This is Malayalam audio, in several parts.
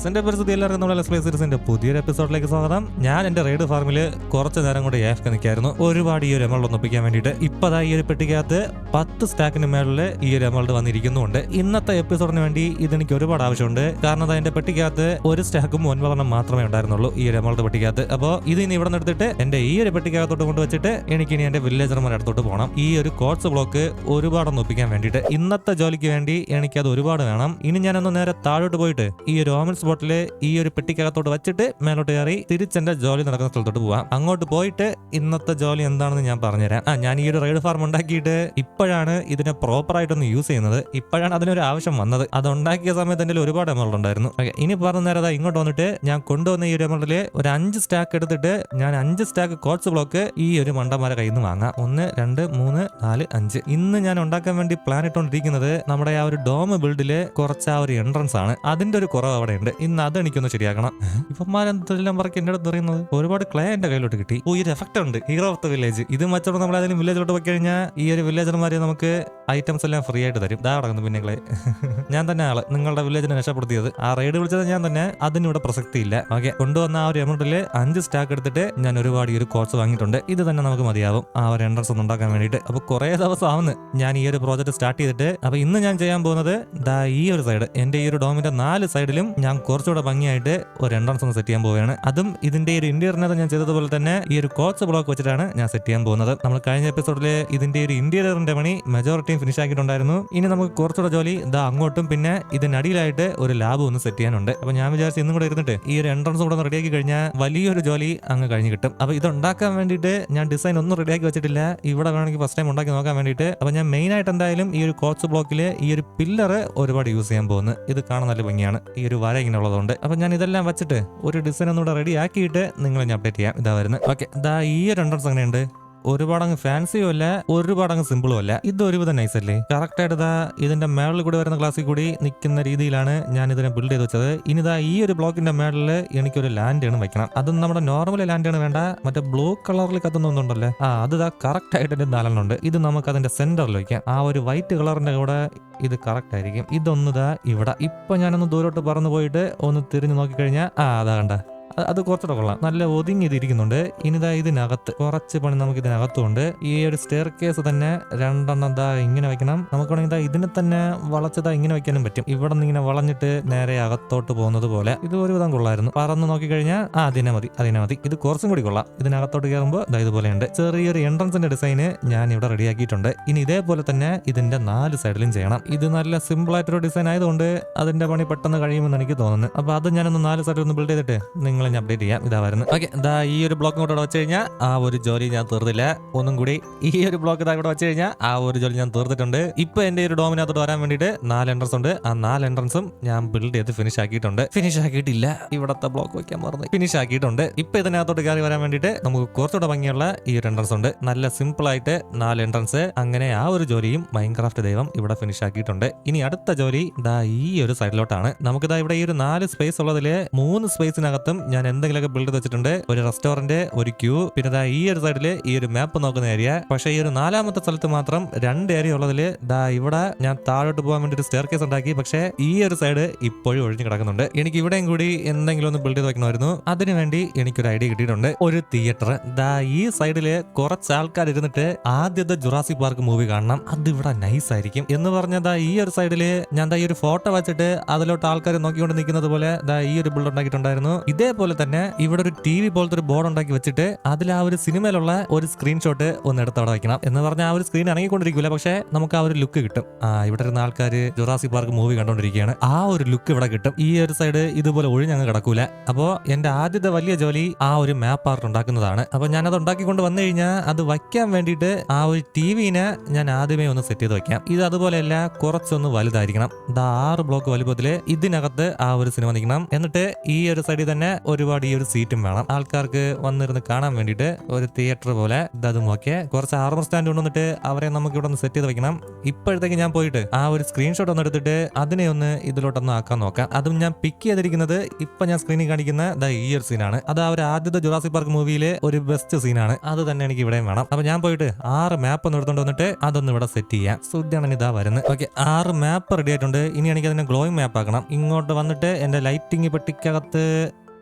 ഗൈസ് എന്റെ പരിസ്ഥിതി എല്ലാവർക്കും നമ്മുടെ ലെസ് പ്ലേ സീരീസിന്റെ പുതിയൊരു എപ്പിസോഡിലേക്ക് സ്വാഗതം. ഞാൻ എന്റെ റെയ്ഡ് ഫാർമിൽ കുറച്ച് നേരം കൂടെ ഏഫ് നിൽക്കായിരുന്നു ഒരുപാട് ഈ ഒരു എമൾഡ് ഒന്നിപ്പിക്കാൻ വേണ്ടിയിട്ട്. ഇപ്പതാ ഈ ഒരു പെട്ടിക്കകത്ത് പത്ത് സ്റ്റാക്കിന് മേളിൽ ഈ ഒരു എമൾഡ് വന്നിരിക്കുന്നുണ്ട് ഇന്നത്തെ എപ്പിസോഡിന് വേണ്ടി ഇതെനിക്ക് ഒരുപാട് ആവശ്യമുണ്ട്. കാരണം അത് എന്റെ പെട്ടിക്കകത്ത് ഒരു സ്റ്റാക്കും ഒൻപതെണ്ണം മാത്രമേ ഉണ്ടായിരുന്നുള്ളൂ ഈ ഒരു എമൾഡ് പെട്ടിക്കകത്ത്. അപ്പോൾ ഇത് ഇനി ഇവിടെ എടുത്തിട്ട് എന്റെ ഈ ഒരു പെട്ടിക്കകത്തോട്ട് കൊണ്ടുവച്ചിട്ട് എനിക്ക് ഇനി എന്റെ വില്ലേജർമാരുടെ അടുത്തോട്ട് പോകണം. ഈ ഒരു കോട്സ് ബ്ലോക്ക് ഒരുപാട് ഒന്നിപ്പിക്കാൻ വേണ്ടിയിട്ട്. ഇന്നത്തെ ജോലിക്ക് വേണ്ടി എനിക്കത് ഒരുപാട് വേണം. ഇനി ഞാനൊന്ന് നേരെ താഴോട്ട് പോയിട്ട് ഈ ഒരു സ്പോട്ടിൽ ഈ ഒരു പെട്ടിക്കകത്തോട്ട് വെച്ചിട്ട് മേലോട്ട് കയറി തിരിച്ചെന്റെ ജോലി നടക്കുന്ന സ്ഥലത്തോട്ട് പോവാം. അങ്ങോട്ട് പോയിട്ട് ഇന്നത്തെ ജോലി എന്താണെന്ന് ഞാൻ പറഞ്ഞുതരാം. ആ ഞാൻ ഈ ഒരു റൈഡ് ഫാർം ഉണ്ടാക്കിയിട്ട് ഇപ്പോഴാണ് ഇതിനെ പ്രോപ്പർ ആയിട്ടൊന്ന് യൂസ് ചെയ്യുന്നത്. ഇപ്പോഴാണ് അതിനൊരു ആവശ്യം വന്നത്. അത് ഉണ്ടാക്കിയ സമയത്ത് എന്റെ ഒരുപാട് എമൗണ്ട് ഉണ്ടായിരുന്നു. ഇനി പറഞ്ഞ നേരം ഇങ്ങോട്ട് വന്നിട്ട് ഞാൻ കൊണ്ടുവന്ന ഈ ഒരു എമൗണ്ടിൽ ഒരു അഞ്ച് സ്റ്റാക്ക് എടുത്തിട്ട് ഞാൻ അഞ്ച് സ്റ്റാക്ക് കോട്സ് ബ്ലോക്ക് ഈ ഒരു മണ്ടന്മാരെ കയ്യിൽ നിന്ന് വാങ്ങാം. ഒന്ന് രണ്ട് മൂന്ന് നാല് അഞ്ച്. ഇന്ന് ഞാൻ ഉണ്ടാക്കാൻ വേണ്ടി പ്ലാൻ ഇട്ടുകൊണ്ടിരിക്കുന്നത് നമ്മുടെ ആ ഒരു ഡോം ബിൽഡിൽ കുറച്ച് ആ ഒരു എൻട്രൻസ് ആണ്. അതിന്റെ ഒരു കുറവ് അവിടെ ഉണ്ട് ഇന്ന് അത് എനിക്കൊന്ന് ശരിയാക്കണം ഇവന്മാരെന്തെല്ലാം പറക്കി എന്റെ അടുത്ത് പറയുന്നത്? ഒരുപാട് ക്ലേ എന്റെ കയ്യിലോട്ട് കിട്ടി. ഓ ഒരു എഫക്ട് ഉണ്ട്. ഹീറോ ഓഫ് ദ വില്ലേജ് ഇത് മറ്റോട് നമ്മൾ അതിലും വില്ലേജിലോട്ട് പോയി കഴിഞ്ഞാൽ ഈ ഒരു വില്ലേജർമാരെ നമുക്ക് ഐറ്റംസ് എല്ലാം ഫ്രീ ആയിട്ട് തരും. ഇതാ കിടക്കുന്നു പിന്നെ ക്ലേ. ഞാൻ തന്നെ ആൾ. നിങ്ങളുടെ വില്ലേജിനെ രക്ഷപ്പെടുത്തിയത്. ആ റൈഡ് വിളിച്ചത് ഞാൻ തന്നെ. അതിനിവിടെ പ്രസക്തി ഇല്ല ഓക്കെ. കൊണ്ടുവന്ന ആ ഒരു എമൗണ്ടിൽ അഞ്ച് സ്റ്റാക്ക് എടുത്തിട്ട് ഞാൻ ഒരുപാട് ഈ ഒരു കോഴ്സ് വാങ്ങിയിട്ടുണ്ട്. ഇത് തന്നെ നമുക്ക് മതിയാവും. ആ ഒരു എൻട്രൻസ് ഒന്ന് ഉണ്ടാക്കാൻ വേണ്ടിയിട്ട്. അപ്പൊ കുറെ ദിവസം ആവുന്നു ഞാൻ ഈ ഒരു പ്രോജക്റ്റ് സ്റ്റാർട്ട് ചെയ്തിട്ട്. അപ്പൊ ഇന്ന് ഞാൻ ചെയ്യാൻ പോകുന്നത് ദാ ഈ ഒരു സൈഡ് എന്റെ ഈ ഒരു ഡോമിന്റെ നാല് സൈഡിലും ഞാൻ കുറച്ചുകൂടെ ഭംഗിയായിട്ട് ഒരു എൻട്രൻസ് ഒന്ന് സെറ്റ് ചെയ്യാൻ പോവുകയാണ്. അതും ഇതിന്റെ ഒരു ഇന്റീരിയറിനകത്ത് ഞാൻ ചെയ്തതുപോലെ തന്നെ ഈ ഒരു കോച്ച് ബ്ലോക്ക് വെച്ചിട്ടാണ് ഞാൻ സെറ്റ് ചെയ്യാൻ പോകുന്നത്. നമ്മൾ കഴിഞ്ഞ എപ്പിസോഡിൽ ഇതിന്റെ ഒരു ഇന്റീരിയറിന്റെ പണി മെജോറിറ്റിയും ഫിനിഷ് ആക്കിയിട്ടുണ്ടായിരുന്നു. ഇനി നമുക്ക് കുറച്ചുകൂടെ ജോലി ഇതാ അങ്ങോട്ടും പിന്നെ ഇതിനടിയിലായിട്ട് ഒരു ലാബ് ഒന്ന് സെറ്റ് ചെയ്യാനുണ്ട്. അപ്പൊ ഞാൻ വിചാരിച്ചു ഇന്നും കൂടെ ഇരുന്നിട്ട് ഈ ഒരു എൻട്രൻസ് കൂടെ ഒന്ന് റെഡിയാക്കി കഴിഞ്ഞാൽ വലിയൊരു ജോലി അങ്ങ് കഴിഞ്ഞ് കിട്ടും. അപ്പൊ ഇത് ഉണ്ടാക്കാൻ വേണ്ടിയിട്ട് ഞാൻ ഡിസൈൻ ഒന്നും റെഡിയാക്കി വെച്ചിട്ടില്ല. ഇവിടെ വേണമെങ്കിൽ ഫസ്റ്റ് ടൈം ഉണ്ടാക്കി നോക്കാൻ വേണ്ടിയിട്ട്. അപ്പൊ ഞാൻ മെയിൻ ആയിട്ട് എന്തായാലും ഈ ഒരു കോച്ച് ബ്ലോക്കിൽ ഈ ഒരു പില്ലർ ഒരുപാട് യൂസ് ചെയ്യാൻ പോകുന്നു. ഇത് കാണാൻ നല്ല ഭംഗിയാണ്. ഈ ഒരു വര ഇങ്ങനെ ഉള്ളതുകൊണ്ട് അപ്പൊ ഞാൻ ഇതെല്ലാം വെച്ചിട്ട് ഒരു ഡിസൈൻ ഒന്നുകൂടെ റെഡി ആക്കിയിട്ട് നിങ്ങളെ ഞാൻ അപ്ഡേറ്റ് ചെയ്യാം. ഇതാ വരുന്നത്. ഓക്കെ ഇതാ ഈ ഒരു എൻട്രൻസ് എങ്ങനെയുണ്ട്? ഒരുപാട് അങ്ങ് ഫാൻസിയും അല്ല ഒരുപാട് അങ്ങ് സിമ്പിളും അല്ല. ഇത് ഒരുവിധം നൈസ് അല്ലേ? കറക്റ്റ് ആയിട്ട് ഇതാ ഇതിന്റെ മേളിൽ കൂടി വരുന്ന ക്ലാസ്സിൽ കൂടി നിൽക്കുന്ന രീതിയിലാണ് ഞാൻ ഇതിനെ ബിൽഡ് ചെയ്ത് വെച്ചത്. ഇനി ഇതാ ഈ ഒരു ബ്ലോക്കിന്റെ മേളിൽ എനിക്കൊരു ലാൻഡ് ആണ് വെക്കണം. അതും നമ്മുടെ നോർമൽ ലാൻഡ് ആണ് വേണ്ട മറ്റേ ബ്ലൂ കളറിൽ കത്തുന്ന ഒന്നുണ്ടല്ലേ? ആ അത് ഇതാ കറക്റ്റ് ആയിട്ട് എന്റെ നാലെണ്ണം ഉണ്ട് ഇത് നമുക്ക് അതിന്റെ സെന്ററിൽ വെക്കാം. ആ ഒരു വൈറ്റ് കളറിന്റെ കൂടെ ഇത് കറക്റ്റ് ആയിരിക്കും. ഇതൊന്നിതാ ഇവിടെ. ഇപ്പൊ ഞാനൊന്ന് ദൂരോട്ട് പറന്നു പോയിട്ട് ഒന്ന് തിരിഞ്ഞു നോക്കിക്കഴിഞ്ഞാൽ ആ അതാ കണ്ട. അത് കുറച്ചുകൂടെ കൊള്ളാം. നല്ല ഒതുങ്ങി ഇതിരിക്കുന്നുണ്ട്. ഇനിതാ ഇതിനകത്ത് കുറച്ച് പണി നമുക്ക് ഇതിനകത്തുണ്ട് ഈ ഒരു സ്റ്റെയർ കേസ് തന്നെ രണ്ടെണ്ണം ദാ ഇങ്ങനെ വെക്കണം. നമുക്ക് വേണമെങ്കിൽ ഇതിനെ തന്നെ വളച്ചതാ ഇങ്ങനെ വെക്കാനും പറ്റും. ഇവിടെ നിന്ന് ഇങ്ങനെ വളഞ്ഞിട്ട് നേരെ അകത്തോട്ട് പോകുന്നത് പോലെ. ഇത് ഒരുവിധം കൊള്ളായിരുന്നു. പറന്ന് നോക്കിക്കഴിഞ്ഞാൽ ആ അതിനെ മതി അതിനെ മതി. ഇത് കുറച്ചും കൂടി കൊള്ളാം. ഇതിനകത്തോട്ട് കയറുമ്പോൾ ദാ ഇതുപോലെയുണ്ട്. ചെറിയൊരു എൻട്രൻസിന്റെ ഡിസൈന് ഞാൻ ഇവിടെ റെഡിയാക്കിയിട്ടുണ്ട് ഇനി ഇതേപോലെ തന്നെ ഇതിന്റെ നാല് സൈഡിലും ചെയ്യണം. ഇത് നല്ല സിമ്പിൾ ആയിട്ടൊരു ഡിസൈൻ ആയതുകൊണ്ട് അതിന്റെ പണി പെട്ടെന്ന് കഴിയുമെന്ന് എനിക്ക് തോന്നുന്നു. അപ്പൊ അത് ഞാനൊന്ന് നാല് സൈഡിൽ ഒന്ന് ബിൽഡ് ചെയ്തിട്ട് നിങ്ങളെ ഞാൻ അപ്ഡേറ്റ് ചെയ്യാം. ഇതാ വരുന്നത്. ഓക്കെ ഇതാ ഈ ഒരു ബ്ലോക്ക് കൂടെ വെച്ച് കഴിഞ്ഞാൽ ആ ഒരു ജോലി ഞാൻ തീർന്നില്ല ഒന്നും കൂടി ഈ ഒരു ബ്ലോക്ക് ഇതാ ഇവിടെ വെച്ച് കഴിഞ്ഞാൽ ആ ഒരു ജോലി ഞാൻ തീർത്തിട്ടുണ്ട്. ഇപ്പൊ എന്റെ ഒരു ഡോമിനകത്തോട്ട് വരാൻ വേണ്ടിട്ട് നാല് എൻട്രൻസ് ഉണ്ട്. ആ നാല് എൻട്രൻസും ഞാൻ ബിൽഡ് ചെയ്ത് ഫിനിഷ് ആക്കിയിട്ടുണ്ട്. ഫിനിഷ് ആക്കിയിട്ടില്ല. ഇവിടത്തെ ബ്ലോക്ക് വെക്കാൻ മറന്നു. ഫിനിഷ് ആക്കിയിട്ടുണ്ട്. ഇപ്പൊ ഇതിനകത്തോട്ട് കയറി വരാൻ വേണ്ടിയിട്ട് നമുക്ക് കുറച്ചുകൂടെ ഭംഗിയുള്ള ഈ ഒരു എൻട്രൻസ് ഉണ്ട്. നല്ല സിമ്പിൾ ആയിട്ട് നാല് എൻട്രൻസ് അങ്ങനെ ആ ഒരു ജോലിയും മൈൻക്രാഫ്റ്റ് ദൈവം ഇവിടെ ഫിനിഷ് ആക്കിയിട്ടുണ്ട്. ഇനി അടുത്ത ജോലി ദാ ഈ ഒരു സൈഡിലോട്ടാണ് നമുക്കിതാ ഇവിടെ ഈ ഒരു നാല് സ്പേസ് ഉള്ളതിൽ മൂന്ന് സ്പേസിനകത്തും ഞാൻ എന്തെങ്കിലുമൊക്കെ ബിൽഡ് വെച്ചിട്ടുണ്ട് ഒരു റെസ്റ്റോറന്റ് ഒരു ക്യൂ പിന്നെ ദാ ഈ ഒരു സൈഡിൽ ഈ ഒരു മാപ്പ് നോക്കുന്ന ഏരിയ പക്ഷേ ഈ ഒരു നാലാമത്തെ സ്ഥലത്ത് മാത്രം രണ്ട് ഏരിയ ഉള്ളതിൽ ദാ ഇവിടെ ഞാൻ താഴോട്ട് പോകാൻ വേണ്ടി ഒരു സ്റ്റെയർ കേസ് ഉണ്ടാക്കി പക്ഷേ ഈ ഒരു സൈഡ് ഇപ്പോഴും ഒഴിഞ്ഞു കിടക്കുന്നുണ്ട്. എനിക്ക് ഇവിടെയും കൂടി എന്തെങ്കിലും ഒന്ന് ബിൽഡ് ചെയ്ത് വെക്കണമായിരുന്നു. അതിനുവേണ്ടി എനിക്കൊരു ഐഡിയ കിട്ടിയിട്ടുണ്ട്. ഒരു തിയേറ്റർ ദാ ഈ സൈഡിൽ കുറച്ച് ആൾക്കാർ ഇരുന്നിട്ട് ആദ്യത്തെ ജുറാസി പാർക്ക് മൂവി കാണണം. അത് ഇവിടെ നൈസ് ആയിരിക്കും. എന്ന് പറഞ്ഞാൽ ഈ ഒരു സൈഡിൽ ഞാൻ ദാ ഈ ഒരു ഫോട്ടോ വെച്ചിട്ട് അതിലോട്ട് ആൾക്കാർ നോക്കിക്കൊണ്ട് നിൽക്കുന്നത് പോലെ ദാ ഈ ഒരു ബിൽഡ് ഉണ്ടാക്കിയിട്ടുണ്ടായിരുന്നു. ഇതേപോലെ തന്നെ ഇവിടെ ഒരു ടി വി പോലത്തെ ഒരു ബോർഡ് ഉണ്ടാക്കി വെച്ചിട്ട് അതിൽ ആ ഒരു സിനിമയിലുള്ള ഒരു സ്ക്രീൻഷോട്ട് ഒന്ന് എടുത്ത് അവിടെ വയ്ക്കണം എന്ന് പറഞ്ഞാൽ ആ ഒരു സ്ക്രീൻ ഇറങ്ങിക്കൊണ്ടിരിക്കില്ല പക്ഷേ നമുക്ക് ആ ഒരു ലുക്ക് കിട്ടും. ആ ഇവിടെ ഇരുന്ന ആൾക്കാർ ജുറാസി പാർക്ക് മൂവി കണ്ടുകൊണ്ടിരിക്കുകയാണ് ആ ഒരു ലുക്ക് ഇവിടെ കിട്ടും. ഈ ഒരു സൈഡ് ഇതുപോലെ ഒഴിഞ്ഞങ്ങ് കിടക്കൂല. അപ്പോൾ എന്റെ ആദ്യത്തെ വലിയ ജോലി ആ ഒരു മാപ്പ് ആർട്ട് ഉണ്ടാക്കുന്നതാണ്. അപ്പോൾ ഞാൻ അത് ഉണ്ടാക്കിക്കൊണ്ട് വന്നു കഴിഞ്ഞാൽ അത് വയ്ക്കാൻ വേണ്ടിയിട്ട് ആ ഒരു ടി വിനെ ഞാൻ ആദ്യമേ ഒന്ന് സെറ്റ് ചെയ്ത് വെക്കാം. ഇത് അതുപോലെയല്ല കുറച്ചൊന്ന് വലുതായിരിക്കണം. ഇത് ആറ് ബ്ലോക്ക് വലുപ്പത്തിൽ ഇതിനകത്ത് ആ ഒരു സിനിമ നിൽക്കണം. എന്നിട്ട് ഈ ഒരു സൈഡിൽ തന്നെ ഒരുപാട് ഈ ഒരു സീറ്റും വേണം. ആൾക്കാർക്ക് വന്നിരുന്ന് കാണാൻ വേണ്ടിയിട്ട് ഒരു തിയേറ്റർ പോലെ ഇതും ഒക്കെ കുറച്ച് ആർമർ സ്റ്റാൻഡ് കൊണ്ടുവന്നിട്ട് അവരെ നമുക്ക് ഇവിടെ ഒന്ന് സെറ്റ് ചെയ്ത് വെക്കണം. ഇപ്പോഴത്തേക്ക് ഞാൻ പോയിട്ട് ആ ഒരു സ്ക്രീൻഷോട്ട് ഒന്ന് എടുത്തിട്ട് അതിനെ ഒന്ന് ഇതിലോട്ടൊന്ന് ആക്കാൻ നോക്കാം. അതും ഞാൻ പിക്ക് ചെയ്തിരിക്കുന്നത് ഇപ്പൊ ഞാൻ സ്ക്രീനിൽ കാണിക്കുന്ന ദ ഈ ഒരു സീനാണ് അത് ആ ഒരു ആദ്യത്തെ ജുറാസി പാർക്ക് മൂവിയിലെ ഒരു ബെസ്റ്റ് സീനാണ് അത് തന്നെ എനിക്ക് ഇവിടെയും വേണം. അപ്പൊ ഞാൻ പോയിട്ട് ആറ് മാപ്പ് ഒന്ന് എടുത്തോണ്ട് വന്നിട്ട് അതൊന്ന് ഇവിടെ സെറ്റ് ചെയ്യാം. സുദ്ധിയാണ് ഇതാ വരുന്നത്. ഓക്കെ ആറ് മാപ്പ് റെഡി ആയിട്ടുണ്ട്. ഇനി എനിക്ക് അതിനെ ഗ്ലോയിങ് മാപ്പ് ആക്കണം. ഇങ്ങോട്ട് വന്നിട്ട് എന്റെ ലൈറ്റിംഗ് പെട്ടിക്കകത്ത്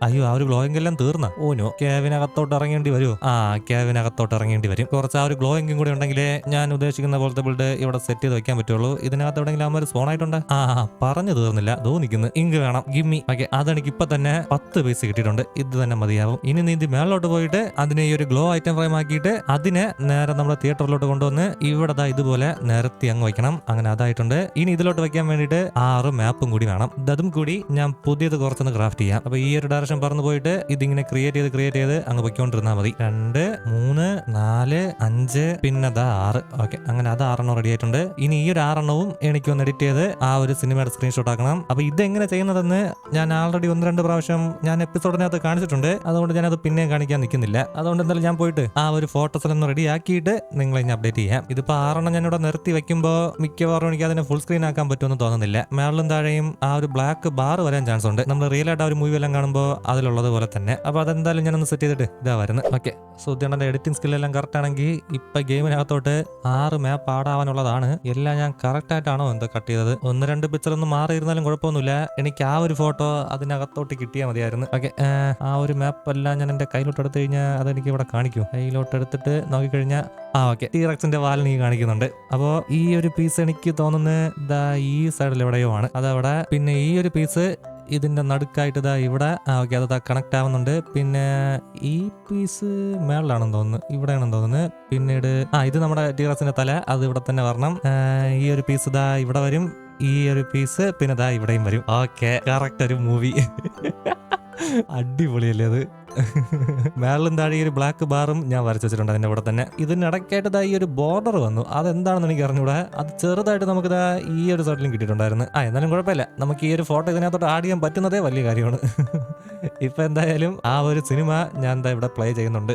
അയ്യോ ആ ഒരു ഗ്ലോയിങ് എല്ലാം തീർന്ന. ഓനോ ക്യാവിനകത്തോട്ട് ഇറങ്ങേണ്ടി വരുമോ ആ ക്യാവിനകത്തോട്ട് ഇറങ്ങേണ്ടി വരും. കുറച്ച് ആ ഒരു ഗ്ലോയിങ്ങും കൂടി ഉണ്ടെങ്കിലേ ഞാൻ ഉദ്ദേശിക്കുന്ന പോലത്തെ ബിൽഡ് ഇവിടെ സെറ്റ് ചെയ്ത് വെക്കാൻ പറ്റുള്ളൂ. ഇതിനകത്ത് എവിടെയെങ്കിലും അമ്മ ഒരു സ്പോൺ ആയിട്ടുണ്ട്? ആ പറഞ്ഞു തീർന്നില്ല. തോന്നിക്കുന്നു ഇങ്ക് വേണം. ഗിമ്മി ഓക്കെ അതെനിക്ക് ഇപ്പൊ തന്നെ പത്ത് പൈസ കിട്ടിയിട്ടുണ്ട്. ഇത് തന്നെ മതിയാവും. ഇനി നീന്തി മേളിലോട്ട് പോയിട്ട് അതിനെ ഈ ഒരു ഗ്ലോ ഐറ്റം ഫ്രെയിം ആക്കിയിട്ട് അതിനെ നേരെ നമ്മുടെ തിയേറ്ററിലോട്ട് കൊണ്ടുവന്ന് ഇവിടെ ദാ ഇതുപോലെ നിരത്തി അങ്ങ് വയ്ക്കണം അങ്ങനെ അതായിട്ടുണ്ട്. ഇനി ഇതിലോട്ട് വെക്കാൻ വേണ്ടിയിട്ട് ആറ് മാപ്പും കൂടി വേണം. അതും കൂടി ഞാൻ പുതിയത് കുറച്ചൊന്ന് ക്രാഫ്റ്റ് ചെയ്യാം. അപ്പൊ ഈ ഒരു ഡയറക്ഷൻ പറഞ്ഞു പോയിട്ട് ഇതിങ്ങനെ ക്രിയേറ്റ് ചെയ്ത് ക്രിയേറ്റ് ചെയ്ത് അങ്ങ് പൊയ്ക്കൊണ്ടിരുന്നാൽ മതി. രണ്ട് മൂന്ന് നാല് അഞ്ച് പിന്നെ ദാ ആറ്. ഓക്കെ അങ്ങനെ അത് ആറെണ്ണം റെഡി ആയിട്ടുണ്ട്. ഇനി ഈ ഒരു ആറെണ്ണവും എനിക്ക് ഒന്ന് എഡിറ്റ് ചെയ്ത് ആ ഒരു സിനിമയുടെ സ്ക്രീൻഷോട്ട് ആക്കണം. അപ്പൊ ഇതെങ്ങനെ ചെയ്യുന്നതെന്ന് ഞാൻ ആൾറെഡി ഒന്ന് രണ്ട് പ്രാവശ്യം ഞാൻ എപ്പിസോഡിനകത്ത് കാണിച്ചിട്ടുണ്ട്. അതുകൊണ്ട് ഞാനത് പിന്നെയും കാണിക്കാൻ നിൽക്കുന്നില്ല. അതുകൊണ്ട് എന്തായാലും ഞാൻ പോയിട്ട് ആ ഒരു ഫോട്ടോസ് ഒന്ന് റെഡി ആക്കിയിട്ട് നിങ്ങളെ ഇനി അപ്ഡേറ്റ് ചെയ്യാം. ഇതിപ്പോ ആറെണ്ണം ഞാൻ ഇവിടെ നിർത്തി വെക്കുമ്പോൾ മിക്കവാറും എനിക്ക് അതിനെ ഫുൾ സ്ക്രീൻ ആക്കാൻ പറ്റുമെന്ന് തോന്നുന്നില്ല. മേളിലും താഴെയും ആ ഒരു ബ്ലാക്ക് ബാർ വരാൻ ചാൻസ് ഉണ്ട്. നമ്മൾ റിയൽ ആയിട്ട് ആ ഒരു മൂവി എല്ലാം കാണുമ്പോൾ അതിലുള്ളത് പോലെ തന്നെ. അപ്പൊ അതെന്തായാലും ഞാനൊന്ന് സെറ്റ് ചെയ്തിട്ട് ഇതാ വരുന്നത്. ഓക്കെ സുദ്യണ്ണന്റെ എഡിറ്റിംഗ് സ്കില്ലെല്ലാം കറക്റ്റ് ആണെങ്കിൽ ഇപ്പൊ ഗെയിമിനകത്തോട്ട് ആറ് മാപ്പ് ആടാവാനുള്ളതാണ് എല്ലാം ഞാൻ കറക്റ്റ് ആയിട്ടാണോ എന്തോ കട്ട് ചെയ്തത്. ഒന്ന് രണ്ട് പിക്ചർ ഒന്ന് മാറിയിരുന്നാലും കുഴപ്പമൊന്നുമില്ല. എനിക്ക് ആ ഒരു ഫോട്ടോ അതിനകത്തോട്ട് കിട്ടിയാൽ മതിയായിരുന്നു. ഓക്കെ ആ ഒരു മാപ്പ് എല്ലാം ഞാൻ എന്റെ കയ്യിലോട്ട് എടുത്തു കഴിഞ്ഞാൽ അതെനിക്ക് ഇവിടെ കാണിക്കും. കയ്യിലോട്ട് എടുത്തിട്ട് നോക്കിക്കഴിഞ്ഞാൽ ആ ഓക്കെ ടീറക്സിന്റെ വാൽ നീ കാണിക്കുന്നുണ്ട്. അപ്പോൾ ഈ ഒരു പീസ് എനിക്ക് തോന്നുന്നത് ഈ സൈഡിൽ എവിടെയോ ആണ്. അതവിടെ. പിന്നെ ഈ ഒരു പീസ് ഇതിന്റെ നടുക്കായിട്ട് ഇതാ ഇവിടെ ഓക്കെ അത് കണക്ട് ആവുന്നുണ്ട്. പിന്നെ ഈ പീസ് മേളിലാണെന്ന് തോന്നുന്നു ഇവിടെയാണെന്ന് തോന്നുന്നു. പിന്നീട് ആ ഇത് നമ്മുടെ ടീറസിന്റെ തല അത് ഇവിടെ തന്നെ വരണം. ഈ ഒരു പീസ് ഇതാ ഇവിടെ വരും ഈ ഒരു പീസ് പിന്നെ ഇതാ ഇവിടെയും വരും. ഓക്കെ കറക്റ്റ് ഒരു മൂവി അടിപൊളിയല്ലേ അത്? മേളിലും താഴെ ഒരു ബ്ലാക്ക് ബാറും ഞാൻ വരച്ചു വെച്ചിട്ടുണ്ട് അതിന്റെ കൂടെ തന്നെ. ഇതിനിടയ്ക്കായിട്ട് ഇടയ്ക്കായിട്ടതായി ഒരു ബോർഡർ വന്നു. അതെന്താണെന്ന് എനിക്ക് അറിഞ്ഞൂടാ. അത് ചെറുതായിട്ട് നമുക്ക് ദാ ഈ ഒരു സൈഡിലും കിട്ടിയിട്ടുണ്ടായിരുന്നു. ആ എന്നാലും കുഴപ്പമില്ല. നമുക്ക് ഈ ഒരു ഫോട്ടോ ഇതിനകത്തോട്ട് ആഡ് ചെയ്യാൻ പറ്റുന്നതേ വലിയ കാര്യമാണ്. ഇപ്പൊ എന്തായാലും ആ ഒരു സിനിമ ഞാൻ എന്താ ഇവിടെ പ്ലേ ചെയ്യുന്നുണ്ട്.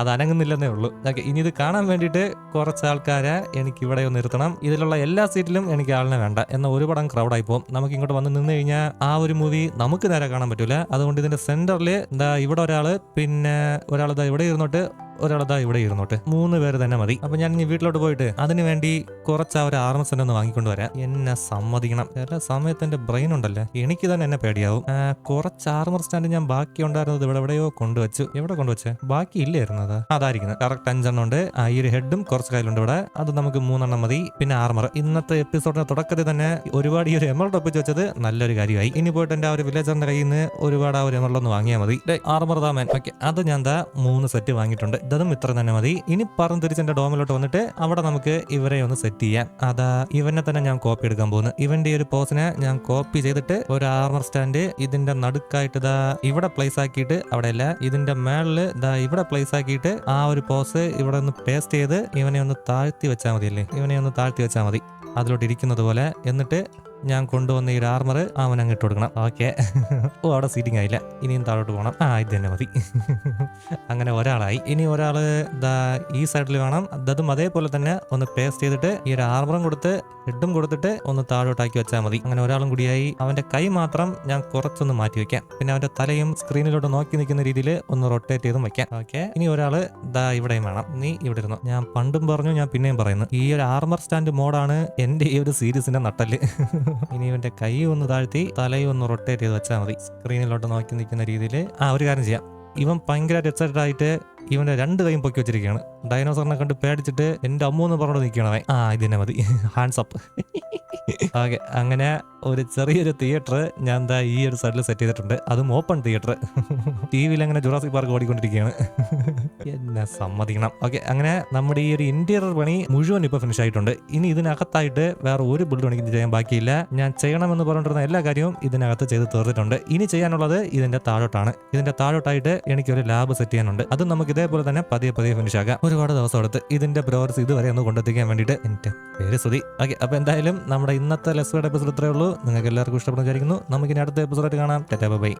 അത് അനങ്ങുന്നില്ലെന്നേ ഉള്ളൂ. ഓക്കെ ഇനി ഇത് കാണാൻ വേണ്ടിയിട്ട് കുറച്ച് ആൾക്കാരെ എനിക്ക് ഇവിടെ ഒന്ന് നിർത്തണം ഇതിലുള്ള എല്ലാ സീറ്റിലും എനിക്ക് ആളിനെ വേണ്ട. എന്ന ഒരു പടം ക്രൗഡായി പോകും നമുക്ക് ഇങ്ങോട്ട് വന്ന് നിന്ന് കഴിഞ്ഞാൽ ആ ഒരു മൂവി നമുക്ക് നേരെ കാണാൻ പറ്റൂല. അതുകൊണ്ട് ഇതിന്റെ സെന്ററിൽ എന്താ ഇവിടെ ഒരാൾ പിന്നെ ഒരാൾ ഇതാ ഇവിടെ ഇരുന്നോട്ട് ഒരാളതാ ഇവിടെ ഇരുന്നോട്ടെ. മൂന്ന് പേര് തന്നെ മതി. അപ്പൊ ഞാൻ ഇനി വീട്ടിലോട്ട് പോയിട്ട് അതിന് വേണ്ടി കുറച്ച് ആ ഒരു ആർമസ് തന്നെ ഒന്ന് വാങ്ങിക്കൊണ്ട് വരാം. എന്നെ സമ്മതിക്കണം. എല്ലാ സമയത്ത് എന്റെ ബ്രെയിൻ ഉണ്ടല്ലേ? എനിക്ക് തന്നെ എന്നെ പേടിയാവും. കുറച്ച് ആർമർ സ്റ്റാൻഡ് ഞാൻ ബാക്കി ഉണ്ടായിരുന്നത് ഇവിടെ എവിടെയോ കൊണ്ടുവച്ചു. എവിടെ കൊണ്ടുവച്ചേ? ബാക്കി ഇല്ലായിരുന്നു അത്. അതായിരിക്കുന്നത് കറക്റ്റ് അഞ്ചെണ്ണം ഉണ്ട്. ഈ ഒരു ഹെഡും കുറച്ച് കയ്യിലുണ്ട് ഇവിടെ. അത് നമുക്ക് മൂന്നെണ്ണം മതി. പിന്നെ ആർമർ. ഇന്നത്തെ എപ്പിസോഡിന്റെ തുടക്കത്തിൽ തന്നെ ഒരുപാട് ഈ ഒരു എമറോഡ് ഒപ്പിച്ച് വെച്ചത് നല്ലൊരു കാര്യമായി. ഇനി പോയിട്ട് എന്റെ ആ ഒരു വില്ലേജറിന്റെ കയ്യിൽ നിന്ന് ഒരുപാട് ആ ഒരു എമറോഡ് ഒന്ന് വാങ്ങിയാൽ മതി. ആർമർ താമൻ ഓക്കെ അത് ഞാൻ ദാ മൂന്ന് സെറ്റ് വാങ്ങിയിട്ടുണ്ട്. ഇതും ഇത്ര തന്നെ മതി. ഇനി പറന്ന് തിരിച്ച് എന്റെ ഡോമിലോട്ട് വന്നിട്ട് അവിടെ നമുക്ക് ഇവരെ ഒന്ന് സെറ്റ് ചെയ്യാം. അതാ ഇവനെ തന്നെ ഞാൻ കോപ്പി എടുക്കാൻ പോകുന്നു. ഇവന്റെ ഈ ഒരു പോസിനെ ഞാൻ കോപ്പി ചെയ്തിട്ട് ഒരു ആർമർ സ്റ്റാൻഡ് ഇതിന്റെ നടുക്കായിട്ട് ദാ ഇവിടെ പ്ലേസ് ആക്കിയിട്ട് അവിടെ അല്ല ഇതിന്റെ മേളിൽ ദാ ഇവിടെ പ്ലേസ് ആക്കിയിട്ട് ആ ഒരു പോസ് ഇവിടെ ഒന്ന് പേസ്റ്റ് ചെയ്ത് ഇവനെ ഒന്ന് താഴ്ത്തി വെച്ചാൽ മതിയല്ലേ? ഇവനെ ഒന്ന് താഴ്ത്തി വെച്ചാൽ മതി. അതിലോട്ട് ഇരിക്കുന്നത് പോലെ എന്നിട്ട് ഞാൻ കൊണ്ടുവന്ന ഈ ആർമർ അവൻ അങ്ങോട്ട് കൊടുക്കണം. ഓക്കെ ഓ അവിടെ സീറ്റിംഗ് ആയില്ല. ഇനിയും താഴോട്ട് പോകണം. ആ ഇത് തന്നെ മതി. അങ്ങനെ ഒരാളായി. ഇനി ഒരാൾ ഈ സൈഡിൽ വേണം. അതും അതേപോലെ തന്നെ ഒന്ന് പേസ്റ്റ് ചെയ്തിട്ട് ഈ ഒരു ആർമറും കൊടുത്ത് ഹെഡും കൊടുത്തിട്ട് ഒന്ന് താഴോട്ടാക്കി വെച്ചാൽ മതി. അങ്ങനെ ഒരാളും കൂടിയായി. അവന്റെ കൈ മാത്രം ഞാൻ കുറച്ചൊന്ന് മാറ്റി വെക്കാം. പിന്നെ അവന്റെ തലയും സ്ക്രീനിലോട്ട് നോക്കി നിൽക്കുന്ന രീതിയിൽ ഒന്ന് റൊട്ടേറ്റ് ചെയ്തും വെക്കാം. ഓക്കെ ഇനി ഒരാൾ ദാ ഇവിടെയും വേണം. നീ ഇവിടെ ഇരുന്നു. ഞാൻ പണ്ടും പറഞ്ഞു ഞാൻ പിന്നെയും പറയുന്നു. ഈ ഒരു ആർമർ സ്റ്റാൻഡ് മോഡാണ് എന്റെ ഈ ഒരു സീരീസിന്റെ നട്ടൽ ഇനി ഇവന്റെ കൈ ഒന്ന് താഴ്ത്തി തലയും ഒന്ന് റൊട്ടേറ്റ് ചെയ്ത് വെച്ചാൽ മതി. സ്ക്രീനിലോട്ട് നോക്കി നിൽക്കുന്ന രീതിയിൽ ആ ഒരു കാര്യം ചെയ്യാം. ഇവൻ ഭയങ്കര എക്സൈറ്റഡ് ആയിട്ട് ഇവന്റെ രണ്ട് കൈയും പൊക്കി വെച്ചിരിക്കുകയാണ്. ഡൈനോസറിനെ കണ്ട് പേടിച്ചിട്ട് എന്റെ അമ്മ എന്ന് പറഞ്ഞോണ്ട് നിൽക്കണവേ ആ ഇതിനെ മതി. ഹാൻഡ്സ് അപ്പ് ഓക്കെ അങ്ങനെ ഒരു ചെറിയൊരു തിയേറ്റർ ഞാൻ എന്താ ഈ ഒരു സൈഡിൽ സെറ്റ് ചെയ്തിട്ടുണ്ട്. അതും ഓപ്പൺ തിയേറ്റർ ടി വിയിൽ അങ്ങനെ ജുറാസിക് പാർക്ക് ഓടിക്കൊണ്ടിരിക്കുകയാണ്. എന്നെ സമ്മതിക്കണം. ഓക്കെ അങ്ങനെ നമ്മുടെ ഈ ഒരു ഇന്റീരിയർ പണി മുഴുവൻ ഇപ്പോൾ ഫിനിഷ് ആയിട്ടുണ്ട്. ഇനി ഇതിനകത്തായിട്ട് വേറെ ഒരു ബിൽഡ് എനിക്ക് ചെയ്യാൻ ബാക്കിയില്ല. ഞാൻ ചെയ്യണമെന്ന് പറഞ്ഞിരുന്ന എല്ലാ കാര്യവും ഇതിനകത്ത് ചെയ്ത് തീർത്തിട്ടുണ്ട്. ഇനി ചെയ്യാനുള്ളത് ഇതിന്റെ താഴോട്ടാണ്. ഇതിന്റെ താഴോട്ടായിട്ട് എനിക്ക് ഒരു ലാബ് സെറ്റ് ചെയ്യാനുണ്ട്. അത് നമുക്ക് ഇതേപോലെ തന്നെ പതിയെ പതിയെ ഫിനിഷ് ആക്കാം. ഒരുപാട് ദിവസം എടുത്ത് ഇതിന്റെ പ്രോഗ്രസ് ഇതുവരെ ഒന്ന് കൊണ്ടെത്തിക്കാൻ വേണ്ടിയിട്ട് എന്റെ പേര് സ്തുതി ഓക്കെ അപ്പൊ എന്തായാലും നമ്മുടെ ഇന്നത്തെ ലെസ്വേഡ് എപ്പിസോഡ് ഇത്രയേ ഉള്ളൂ. നിങ്ങൾക്ക് എല്ലാവർക്കും ഇഷ്ടപ്പെടുന്ന വിചാരിക്കുന്നു. നമുക്ക് ഇനി അടുത്ത എപ്പിസോഡായിട്ട് കാണാം. Tata bye